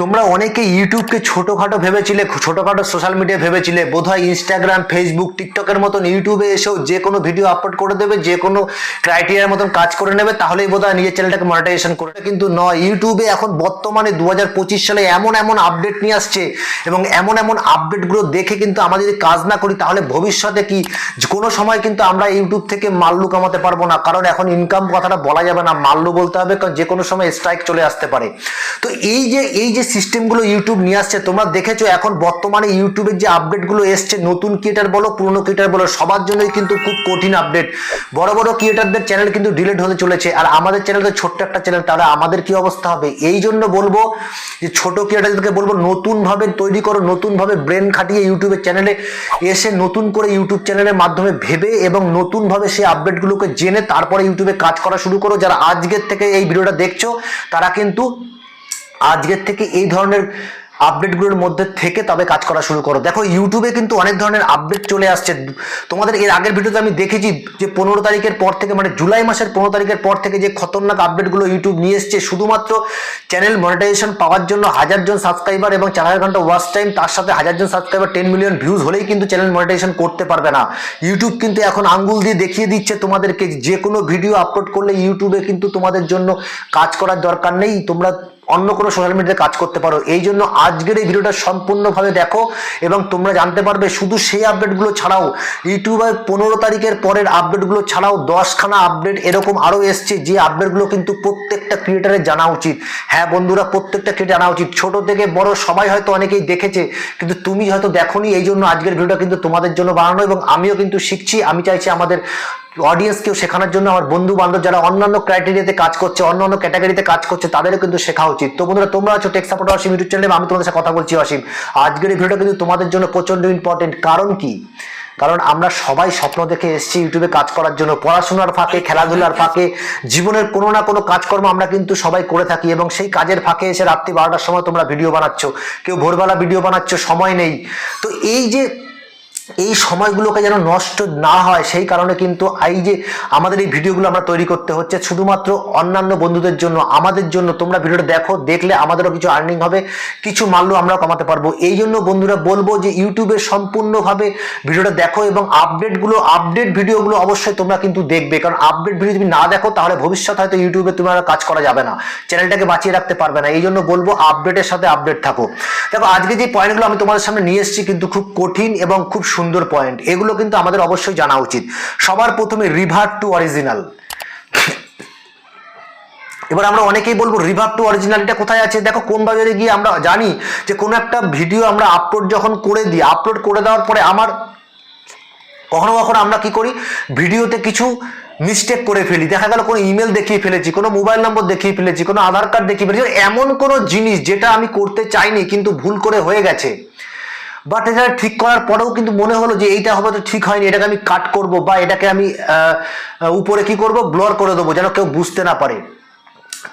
তোমরা অনেকে ইউটিউবকে ছোটোখাটো ভেবেছিলে, ছোটোখাটো সোশ্যাল মিডিয়া ভেবেছিলে, বোধহয় ইনস্টাগ্রাম ফেসবুক টিকটকের মতন ইউটিউবে এসেও যে কোনো ভিডিও আপলোড করে দেবে, যে কোনো ক্রাইটেরিয়ার মতন কাজ করে নেবে, তাহলেই বোধহয় নিজের চ্যানেলটাকে মনিটাইজেশন করে কিন্তু নয়, ইউটিউবে এখন বর্তমানে দু হাজার পঁচিশ সালে এমন এমন আপডেট নিয়ে আসছে এবং এমন এমন আপডেটগুলো দেখে কিন্তু আমরা যদি কাজ না করি, তাহলে ভবিষ্যতে কি? কোনো সময় কিন্তু আমরা ইউটিউব থেকে মাল্লু কামাতে পারব না, কারণ এখন ইনকাম কথাটা বলা যাবে না, মাল্লু বলতে হবে, কারণ যে কোনো সময় স্ট্রাইক চলে আসতে পারে। তো এই যে এই যে সিস্টেমগুলো ইউটিউব নিয়ে আসছে, তোমরা দেখেছ এখন বর্তমানে ইউটিউবের যে আপডেটগুলো এসছে, নতুন ক্রিয়েটার বলো, পুরনো ক্রিয়েটার বলো, সবার জন্যই কিন্তু খুব কঠিন আপডেট বড় বড় ক্রিয়েটারদের চ্যানেল কিন্তু ডিলিট হতে চলেছে, আর আমাদের চ্যানেল তো ছোট্ট একটা চ্যানেল তাহলে আমাদের কি অবস্থা হবে? এই জন্য বলব যে ছোট ক্রিয়েটারদেরকে বলব, নতুনভাবে তৈরি করো, নতুনভাবে ব্রেন খাটিয়ে ইউটিউবের চ্যানেলে এসে নতুন করে ইউটিউব চ্যানেলের মাধ্যমে ভেবে এবং নতুনভাবে সেই আপডেটগুলোকে জেনে তারপরে ইউটিউবে কাজ করা শুরু করো। যারা আজকের থেকে এই ভিডিওটা দেখছ, তারা কিন্তু আজকের থেকে এই ধরনের আপডেটগুলোর মধ্যে থেকে তবে কাজ করা শুরু করো। দেখো ইউটিউবে কিন্তু অনেক ধরনের আপডেট চলে আসছে। তোমাদের এর আগের ভিডিওতে আমি দেখেছি যে পনেরো তারিখের পর থেকে মানে জুলাই মাসের পনেরো তারিখের পর থেকে যে খতরনাক আপডেটগুলো ইউটিউব নিয়ে এসছে, শুধুমাত্র চ্যানেল মনিটাইজেশন পাওয়ার জন্য হাজার জন সাবস্ক্রাইবার এবং চার হাজার ঘণ্টা ওয়াচ টাইম তার সাথে হাজার জন সাবস্ক্রাইবার টেন মিলিয়ন ভিউজ হলেই কিন্তু চ্যানেল মনিটাইজেশন করতে পারবে না। ইউটিউব কিন্তু এখন আঙ্গুল দিয়ে দেখিয়ে দিচ্ছে তোমাদেরকে, যে কোনো ভিডিও আপলোড করলে ইউটিউবে কিন্তু তোমাদের জন্য কাজ করার দরকার নেই। তোমরা অন্য কোনো সোশ্যাল মিডিয়াতে কাজ করতে পারো। এই জন্য আজকের এই ভিডিওটা সম্পূর্ণভাবে দেখো এবং তোমরা জানতে পারবে শুধু সেই আপডেটগুলো ছাড়াও ইউটিউবের পনেরো তারিখের পরের আপডেটগুলো ছাড়াও দশখানা আপডেট এরকম আরও এসছে যে আপডেটগুলো কিন্তু প্রত্যেকটা ক্রিয়েটারের জানা উচিত। হ্যাঁ বন্ধুরা, প্রত্যেকটা ক্রিয়েটার জানা উচিত। ছোট থেকে বড় সবাই হয়তো অনেকেই দেখেছে, কিন্তু তুমি হয়তো দেখোনি, এই জন্য আজকের ভিডিওটা কিন্তু তোমাদের জন্য বানানো এবং আমিও কিন্তু শিখছি। আমি চাইছি আমাদের অডিয়েন্সকেও শেখানোর জন্য আমার বন্ধু বান্ধব যারা অন্যান্য ক্রাইটেরিয়াতে কাজ করছে, অন্যান্য ক্যাটাগরিতে কাজ করছে, তাদেরও কিন্তু শেখা উচিত। তো বন্ধুরা, তোমরা আছো টেক সাপোর্ট অসীম ইউটিউব চ্যানেলে আমি তোমাদের সাথে কথা বলছি অসীম আজকের এই ভিডিওটা কিন্তু তোমাদের জন্য প্রচণ্ড ইম্পর্টেন্ট কারণ কি? কারণ আমরা সবাই স্বপ্ন দেখে এসেছি ইউটিউবে কাজ করার জন্য। পড়াশোনার ফাঁকে, খেলাধুলার ফাঁকে, জীবনের কোনো না কোনো কাজকর্ম আমরা কিন্তু সবাই করে থাকি এবং সেই কাজের ফাঁকে এসে রাত্রি বারোটার সময় তোমরা ভিডিও বানাচ্ছ। কেউ ভোরবেলা ভিডিও বানাচ্ছ, সময় নেই। তো এই যে এই সময়গুলোকে যেন নষ্ট না হয়, সেই কারণে কিন্তু এই যে আমাদের এই ভিডিওগুলো আমরা তৈরি করতে হচ্ছে, শুধুমাত্র অন্যান্য বন্ধুদের জন্য, আমাদের জন্য। তোমরা ভিডিওটা দেখো, দেখলে আমাদেরও কিছু আর্নিং হবে, কিছু মাল্য আমরাও কমাতে পারব। এই জন্য বন্ধুরা বলব যে ইউটিউবে সম্পূর্ণভাবে ভিডিওটা দেখো এবং আপডেটগুলো, আপডেট ভিডিওগুলো অবশ্যই তোমরা কিন্তু দেখবে। কারণ আপডেট ভিডিও যদি না দেখো, তাহলে ভবিষ্যৎ হয়তো ইউটিউবে তোমার কাজ করা যাবে না, চ্যানেলটাকে বাঁচিয়ে রাখতে পারবে না। এই জন্য বলব আপডেটের সাথে আপডেট থাকো। দেখো, আজকে যে পয়েন্টগুলো আমি তোমাদের সামনে নিয়ে এসেছি কিন্তু খুব কঠিন এবং খুব সুন্দর পয়েন্ট এগুলো কিন্তু আমাদের অবশ্যই জানা উচিত। সবার প্রথমে রিভার টু অরিজিনাল এবার আমরা অনেকেই বলব রিভার টু অরিজিনালিটা কোথায় আছে? দেখো, কোন বাজারে গিয়ে আমরা জানি যে কোনো একটা ভিডিও আমরা আপলোড যখন করে দিই আপলোড করে দেওয়ার পরে আমার কখনো কখনো আমরা কি করি? ভিডিওতে কিছু মিস্টেক করে ফেলি। দেখা গেল, কোনো ইমেল দেখিয়ে ফেলেছি, কোনো মোবাইল নম্বর দেখিয়ে ফেলেছি, কোনো আধার কার্ড দেখিয়ে ফেলেছি। এমন কোনো জিনিস যেটা আমি করতে চাইনি, কিন্তু ভুল করে হয়ে গেছে। বাট এটা ঠিক করার পরেও কিন্তু মনে হলো যে এইটা হবে তো ঠিক হয়নি, এটাকে আমি কাট করব বা এটাকে আমি উপরে কি করব? ব্লর করে দেবো, যেন কেউ বুঝতে না পারে।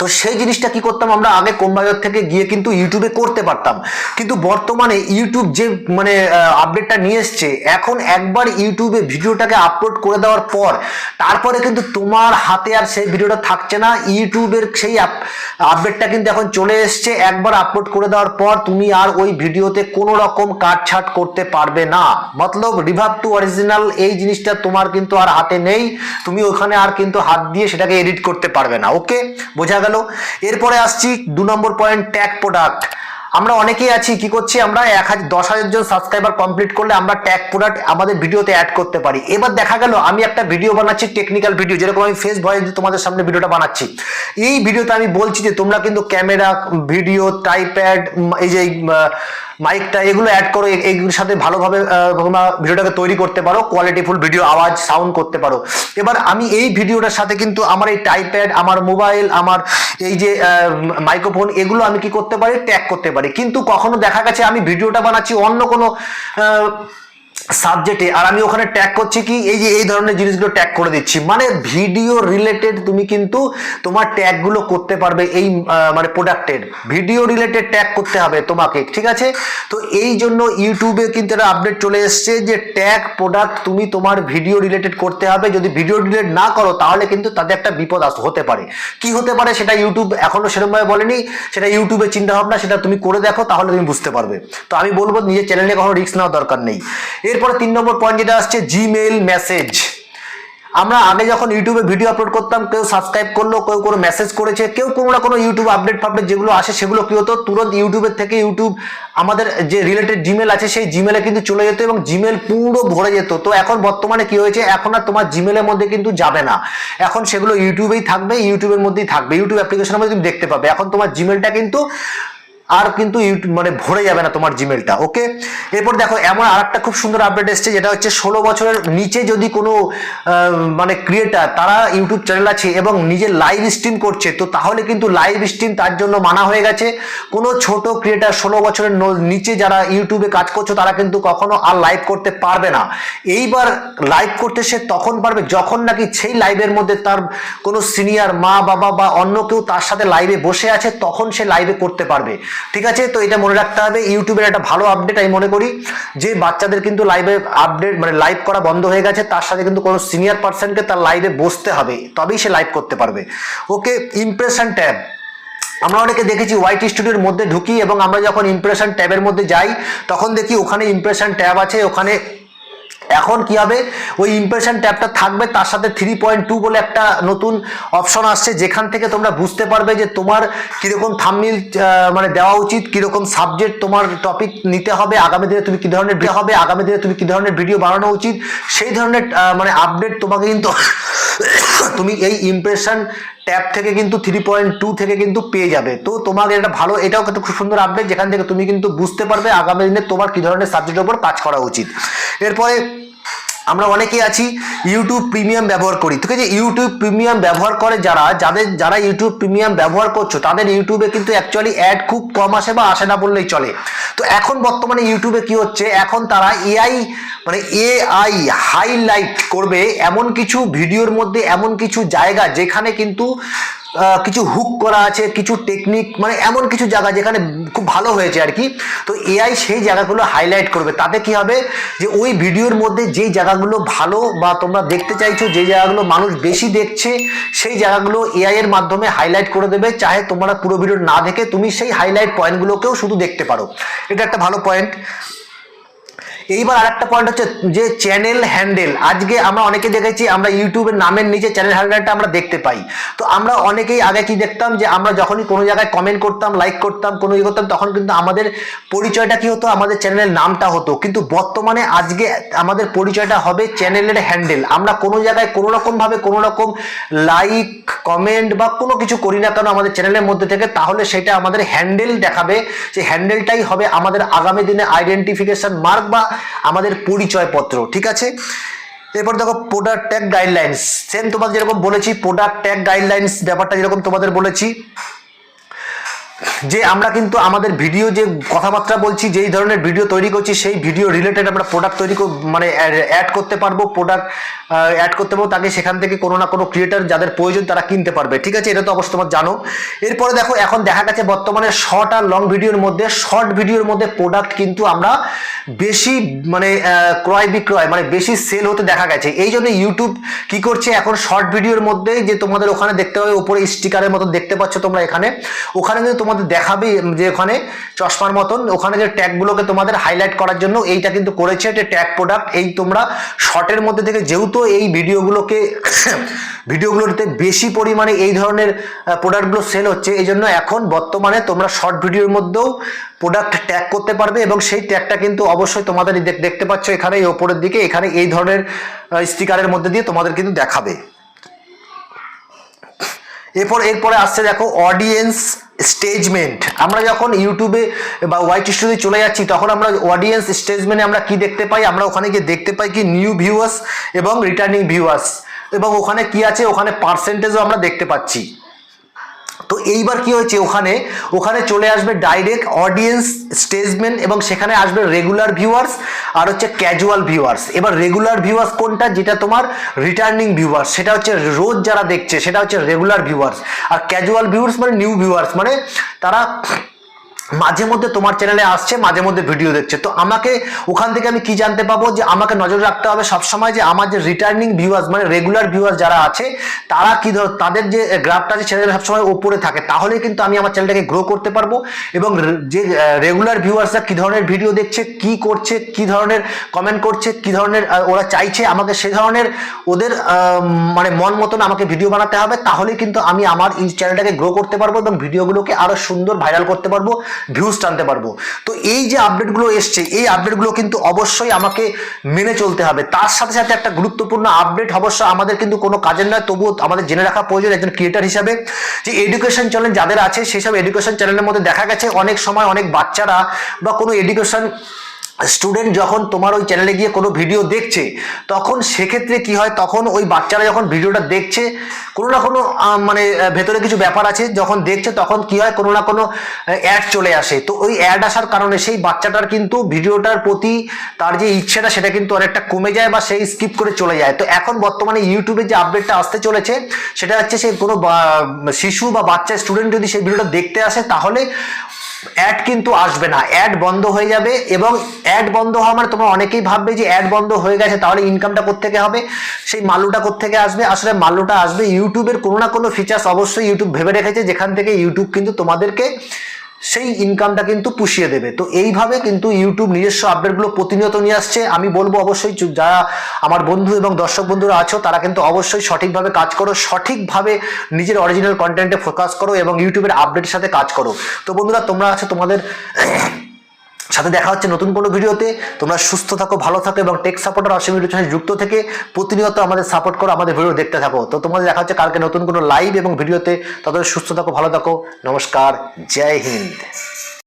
তো সেই জিনিসটা কি করতাম আমরা? আগে কোম্বাজার থেকে গিয়ে কিন্তু ইউটিউবে করতে পারতাম। কিন্তু বর্তমানে ইউটিউব যে মানে আপডেটটা নিয়ে এসছে, এখন একবার ইউটিউবে ভিডিওটাকে আপলোড করে দেওয়ার পর, তারপরে কিন্তু তোমার হাতে আর সেই ভিডিওটা থাকছে না। ইউটিউবের সেই আপডেটটা কিন্তু এখন চলে এসছে। একবার আপলোড করে দেওয়ার পর তুমি আর ওই ভিডিওতে কোনো রকম কাটছাট করতে পারবে না। মতলব রিভাব টু অরিজিনাল এই জিনিসটা তোমার কিন্তু আর হাতে নেই। তুমি ওখানে আর কিন্তু হাত দিয়ে সেটাকে এডিট করতে পারবে না। ওকে বোঝা গেল। এরপরে আসছি দু নম্বর পয়েন্ট ট্যাগ প্রোডাক্ট আমরা অনেকেই আছি, কি করছি আমরা? এক হাজার দশ হাজার জন সাবস্ক্রাইবার কমপ্লিট করলে আমরা ট্যাগ প্রোডাক্ট আমাদের ভিডিওতে অ্যাড করতে পারি। এবার দেখা গেল, আমি একটা ভিডিও বানাচ্ছি টেকনিক্যাল ভিডিও যেরকম আমি ফেস ভয়েস তোমাদের সামনে ভিডিওটা বানাচ্ছি। এই ভিডিওতে আমি বলছি যে, তোমরা কিন্তু ক্যামেরা ভিডিও টাইপ্যাড এই যে মাইকটা এগুলো অ্যাড করো এইগুলোর সাথে ভালোভাবে তোমরা ভিডিওটাকে তৈরি করতে পারো কোয়ালিটিফুল ভিডিও আওয়াজ সাউন্ড করতে পারো। এবার আমি এই ভিডিওটার সাথে কিন্তু আমার এই টাইপ্যাড আমার মোবাইল আমার এই যে মাইক্রোফোন এগুলো আমি কি করতে পারি? ট্যাগ করতে পারি। কিন্তু কখনো দেখা গেছে আমি ভিডিওটা বানাচ্ছি অন্য কোনো সাবজেক্টে আর আমি ওখানে ট্যাগ করছি কি, এই যে এই ধরনের জিনিসগুলো ট্যাগ করে দিচ্ছি। মানে ভিডিও রিলেটেড তুমি কিন্তু তোমার ট্যাগগুলো করতে পারবে এই মানে প্রোডাক্টের ভিডিও রিলেটেড ট্যাগ করতে হবে তোমাকে, ঠিক আছে? তো এই জন্য ইউটিউবে কিন্তু একটা আপডেট চলে এসছে যে ট্যাগ প্রোডাক্ট তুমি তোমার ভিডিও রিলেটেড করতে হবে। যদি ভিডিও রিলেটেড না করো, তাহলে কিন্তু তাতে একটা বিপদ আস, হতে পারে। কি হতে পারে সেটা ইউটিউব এখনও সেরকমভাবে বলেনি। সেটা ইউটিউবে চিন্তা ভাবনা সেটা তুমি করে দেখো, তাহলে তুমি বুঝতে পারবে। তো আমি বলব, নিজের চ্যানেলে কখনো রিস্ক নেওয়ার দরকার নেই। এরপরে তিন নম্বর পয়েন্ট যেটা আসছে জিমেল মেসেজ আমরা আগে যখন ইউটিউবে ভিডিও আপলোড করতাম, কেউ সাবস্ক্রাইব করল, কেউ কোনো মেসেজ করেছে, কেউ কোনো না কোনো ইউটিউব আপডেট ফাপডেট যেগুলো আসে সেগুলো কি হতো? তুরন্ত ইউটিউবের থেকে ইউটিউব আমাদের যে রিলেটেড জিমেল আছে, সেই জিমেলে কিন্তু চলে যেত এবং জিমেল পুরো ভরে যেত। তো এখন বর্তমানে কি হয়েছে? এখন আর তোমার জিমেলের মধ্যে কিন্তু যাবে না। এখন সেগুলো ইউটিউবেই থাকবে ইউটিউবের মধ্যেই থাকবে। ইউটিউব অ্যাপ্লিকেশনের মধ্যে তুমি দেখতে পাবে। এখন তোমার জিমেলটা কিন্তু আর কিন্তু ইউটিউব মানে ভরে যাবে না তোমার জিমেলটা ওকে এরপর দেখো, এমন আর একটা খুব সুন্দর আপডেট এসছে, যেটা হচ্ছে ষোলো বছরের নিচে যদি কোনো মানে ক্রিয়েটার তারা ইউটিউব চ্যানেল আছে এবং নিজে লাইভ স্ট্রিম করছে, তো তাহলে কিন্তু লাইভ স্ট্রিম তার জন্য মানা হয়ে গেছে। কোনো ছোট ক্রিয়েটার ষোলো বছরের নিচে যারা ইউটিউবে কাজ করছ, তারা কিন্তু কখনো আর লাইভ করতে পারবে না। এইবার লাইভ করতে সে তখন পারবে যখন নাকি সেই লাইভের মধ্যে তার কোনো সিনিয়র মা বাবা বা অন্য কেউ তার সাথে লাইভে বসে আছে, তখন সে লাইভে করতে পারবে। ঠিক আছে? তো এটা মনে রাখতে হবে, ইউটিউবের একটা ভালো আপডেট আমি মনে করি, যে বাচ্চাদের কিন্তু লাইভে আপডেট মানে লাইভ করা বন্ধ হয়ে গেছে, তার সাথে কিন্তু কোনো সিনিয়র পার্সনকে তার লাইভে বসতে হবে, তবেই সে লাইভ করতে পারবে। ওকে ইমপ্রেশন ট্যাব আমরা অনেকে দেখেছি হোয়াইট স্টুডিওর মধ্যে ঢুকি এবং আমরা যখন ইমপ্রেশন ট্যাবের মধ্যে যাই, তখন দেখি ওখানে ইমপ্রেশন ট্যাব আছে, ওখানে এখন কি হবে? ওই ইমপ্রেশন ট্যাবটা থাকবে, তার সাথে থ্রি পয়েন্ট টু বলে একটা নতুন অপশন আসছে, যেখান থেকে তোমরা বুঝতে পারবে যে তোমার কীরকম থামমিল মানে দেওয়া উচিত, কীরকম সাবজেক্ট তোমার টপিক নিতে হবে, আগামী দিনে তুমি কী ধরনের হবে, আগামী দিনে তুমি কী ধরনের ভিডিও বানানো উচিত, সেই ধরনের মানে আপডেট তোমাকে কিন্তু তুমি এই ইমপ্রেশন ট্যাব থেকে কিন্তু থ্রি পয়েন্ট টু থেকে কিন্তু পেয়ে যাবে। তো তোমার এটা ভালো, এটাও কিন্তু খুব সুন্দর আপডেট যেখান থেকে তুমি কিন্তু বুঝতে পারবে আগামী দিনে তোমার কি ধরনের সাবজেক্টের উপর কাজ করা উচিত। এরপরে আমরা অনেকেই আছি ইউটিউব প্রিমিয়াম ব্যবহার করি, ঠিক আছে? ইউটিউব প্রিমিয়াম ব্যবহার করে যারা, যাদের, যারা ইউটিউব প্রিমিয়াম ব্যবহার করছ, তাদের ইউটিউবে কিন্তু অ্যাকচুয়ালি অ্যাড খুব কম আসে বা আসে না বললেই চলে। তো এখন বর্তমানে ইউটিউবে কি হচ্ছে? এখন তারা এআই মানে এআই হাইলাইট করবে এমন কিছু ভিডিওর মধ্যে, এমন কিছু জায়গা যেখানে কিন্তু কিছু হুক করা আছে, কিছু টেকনিক মানে এমন কিছু জায়গা যেখানে খুব ভালো হয়েছে আর কি। তো এআই সেই জায়গাগুলো হাইলাইট করবে। তাতে কি হবে? যে ওই ভিডিওর মধ্যে যেই জায়গাগুলো ভালো বা তোমরা দেখতে চাইছো, যে জায়গাগুলো মানুষ বেশি দেখছে, সেই জায়গাগুলো এআই এর মাধ্যমে হাইলাইট করে দেবে। চাহে তোমরা পুরো ভিডিও না দেখে তুমি সেই হাইলাইট পয়েন্টগুলোকেও শুধু দেখতে পারো। এটা একটা ভালো পয়েন্ট এইবার আরেকটা পয়েন্ট হচ্ছে যে চ্যানেল হ্যান্ডেল আজকে আমরা অনেকে দেখেছি, আমরা ইউটিউবের নামের নিচে চ্যানেল হ্যান্ডেলটা আমরা দেখতে পাই। তো আমরা অনেকেই আগে কি দেখতাম যে আমরা যখনই কোনো জায়গায় কমেন্ট করতাম লাইক করতাম, কোনো ইয়ে করতাম, তখন কিন্তু আমাদের পরিচয়টা কি হতো? আমাদের চ্যানেলের নামটা হতো। কিন্তু বর্তমানে আজকে আমাদের পরিচয়টা হবে চ্যানেলের হ্যান্ডেল আমরা কোনো জায়গায় কোনো রকম ভাবে কোনো রকম লাইক কমেন্ট বা কোনো কিছু করি না কেন আমাদের চ্যানেলের মধ্যে থেকে। তাহলে সেটা আমাদের হ্যান্ডেল দেখাবে। যে হ্যান্ডেলটাই হবে আমাদের আগামী দিনে আইডেন্টিফিকেশন মার্ক বা আমাদের পরিচয় পত্র ঠিক আছে? এরপর দেখো প্রোডাক্ট ট্যাগ গাইডলাইন্স সেম তোমাদের যেরকম বলেছি প্রোডাক্ট ট্যাগ গাইডলাইন্স ব্যাপারটা যেরকম তোমাদের বলেছি যে আমরা কিন্তু আমাদের ভিডিও যে কথাবার্তা বলছি, যেই ধরনের ভিডিও তৈরি করছি, সেই ভিডিও রিলেটেড আমরা প্রোডাক্ট তৈরি মানে অ্যাড করতে পারব প্রোডাক্ট অ্যাড করতে পারব, তাকে সেখান থেকে কোনো না কোনো ক্রিয়েটার যাদের প্রয়োজন তারা কিনতে পারবে। ঠিক আছে? এটা তো অবশ্য তোমার জানো। এরপরে দেখো, এখন দেখা গেছে বর্তমানে শর্ট আর লং ভিডিওর মধ্যে শর্ট ভিডিওর মধ্যে প্রোডাক্ট কিন্তু আমরা বেশি মানে ক্রয় বিক্রয় মানে বেশি সেল হতে দেখা গেছে। এই জন্য ইউটিউব কি করছে এখন শর্ট ভিডিওর মধ্যে যে তোমাদের ওখানে দেখতে পাবে, উপরে স্টিকারের মতো দেখতে পাচ্ছ তোমরা এখানে। ওখানে কিন্তু তোমাদের দেখাবে যে ওখানে চশমার মতন, ওখানে যে ট্যাগগুলোকে তোমাদের হাইলাইট করার জন্য এইটা কিন্তু করেছে যে ট্যাগ প্রোডাক্ট এই তোমরা শর্টের মধ্যে থেকে যেহেতু এই ভিডিওগুলোকে ভিডিওগুলোতে বেশি পরিমাণে এই ধরনের প্রোডাক্টগুলো সেল হচ্ছে, এই জন্য এখন বর্তমানে তোমরা শর্ট ভিডিওর মধ্যেও প্রোডাক্ট ট্যাগ করতে পারবে এবং সেই ট্যাগটা কিন্তু অবশ্যই তোমাদের দেখ- দেখতে পাচ্ছ এখানে এই ওপরের দিকে, এখানে এই ধরনের স্টিকারের মধ্যে দিয়ে তোমাদের কিন্তু দেখাবে। এরপর, এরপরে আসছে দেখো অডিয়েন্স স্টেজমেন্ট আমরা যখন ইউটিউবে বা হোয়াইট স্টুডিও চলে যাচ্ছি, তখন আমরা অডিয়েন্স স্টেজমেন্টে আমরা কি দেখতে পাই? আমরা ওখানে গিয়ে দেখতে পাই কি নিউ ভিউয়ার্স এবং রিটার্নিং ভিউয়ার্স এবং ওখানে কি আছে? ওখানে পার্সেন্টেজও আমরা দেখতে পাচ্ছি। তো এইবার কি হয়েছে ওখানে? ওখানে চলে আসবে ডাইরেক্ট অডিয়েন্স স্টেজমেন্ট এবং সেখানে আসবে রেগুলার ভিউয়ার্স আর হচ্ছে ক্যাজুয়াল ভিউয়ার্স এবার রেগুলার ভিউয়ার্স কোনটা? যেটা তোমার রিটার্নিং ভিউয়ার্স সেটা হচ্ছে রোজ যারা দেখছে, সেটা হচ্ছে রেগুলার ভিউয়ার্স আর ক্যাজুয়াল ভিউয়ার্স মানে নিউ ভিউয়ার্স মানে তারা মাঝে মধ্যে তোমার চ্যানেলে আসছে মাঝে মধ্যে ভিডিও দেখছে। তো আমাকে ওখান থেকে আমি কি জানতে পাবো যে আমাকে নজর রাখতে হবে সবসময় যে আমার যে রিটার্নিং ভিউয়ার্স মানে রেগুলার ভিউয়ার্স যারা আছে, তারা কি ধর, তাদের যে গ্রাফটা আছে সেটা সবসময় ওপরে থাকে। তাহলে কিন্তু আমি আমার চ্যানেলটাকে গ্রো করতে পারব এবং যে রেগুলার ভিউয়ার্সরা কি ধরনের ভিডিও দেখছে, কি করছে, কি ধরনের কমেন্ট করছে, কি ধরনের ওরা চাইছে, আমাকে সে ধরনের ওদের মানে মন মতন আমাকে ভিডিও বানাতে হবে, তাহলেই কিন্তু আমি আমার এই চ্যানেলটাকে গ্রো করতে পারব এবং ভিডিওগুলোকে আরও সুন্দর ভাইরাল করতে পারব। ভিউজ টানতে পারব। তো এই যে আপডেটগুলো এসছে, এই আপডেটগুলো কিন্তু অবশ্যই আমাকে মেনে চলতে হবে। তার সাথে সাথে একটা গুরুত্বপূর্ণ আপডেট অবশ্য আমাদের কিন্তু কোনো কাজের নয়, তবুও আমাদের জেনে রাখা প্রয়োজন একজন ক্রিয়েটার হিসাবে। যে এডুকেশন চ্যানেল যাদের আছে, সেসব এডুকেশন চ্যানেলের মধ্যে দেখা গেছে, অনেক সময় অনেক বাচ্চারা বা কোনো এডুকেশন স্টুডেন্ট যখন তোমার ওই চ্যানেলে গিয়ে কোনো ভিডিও দেখছে, তখন সেক্ষেত্রে কি হয়? তখন ওই বাচ্চারা যখন ভিডিওটা দেখছে, কোনো না কোনো মানে ভেতরে কিছু ব্যাপার আছে, যখন দেখছে তখন কি হয়? কোনো না কোনো অ্যাড চলে আসে। তো ওই অ্যাড আসার কারণে সেই বাচ্চাটার কিন্তু ভিডিওটার প্রতি তার যে ইচ্ছেটা, সেটা কিন্তু অনেকটা কমে যায় বা সেই স্কিপ করে চলে যায়। তো এখন বর্তমানে ইউটিউবে যে আপডেটটা আসতে চলেছে, সেটা হচ্ছে সেই কোনো শিশু বা বাচ্চা স্টুডেন্ট যদি সেই ভিডিওটা দেখতে আসে, তাহলে অ্যাড কিন্তু আসবে না। অ্যাড বন্ধ হয়ে যাবে এবং অ্যাড বন্ধ হওয়া মানে তোমরা অনেকেই ভাববে যে অ্যাড বন্ধ হয়ে গেছে, তাহলে ইনকামটা কোত্থেকে হবে? সেই মালুটা কোত্থেকে আসবে? আসলে মালুটা আসবে ইউটিউবের কোনো না কোনো ফিচার্স অবশ্যই ইউটিউব ভেবে রেখেছে, যেখান থেকে ইউটিউব কিন্তু তোমাদেরকে সেই ইনকামটা কিন্তু পুষিয়ে দেবে। তো এইভাবে কিন্তু ইউটিউব নিজস্ব আপডেটগুলো প্রতিনিয়ত নিয়ে আসছে। আমি বলব অবশ্যই যারা আমার বন্ধু এবং দর্শক বন্ধুরা আছো, তারা কিন্তু অবশ্যই সঠিকভাবে কাজ করো, সঠিকভাবে নিজের অরিজিনাল কন্টেন্টে ফোকাস করো এবং ইউটিউবের আপডেটের সাথে কাজ করো। তো বন্ধুরা, তোমরা আছো তোমাদের সাথে দেখা হচ্ছে নতুন কোনো ভিডিওতে। তোমরা সুস্থ থাকো, ভালো থাকো এবং tech supporter Asim YouTube channel যুক্ত থেকে প্রতিনিয়ত আমাদের সাপোর্ট করো, আমাদের ভিডিও দেখতে থাকো। তো তোমাদের দেখা হচ্ছে কালকে নতুন কোনো লাইভ এবং ভিডিওতে। তাদের সুস্থ থাকো, ভালো থাকো। নমস্কার, জয় হিন্দ।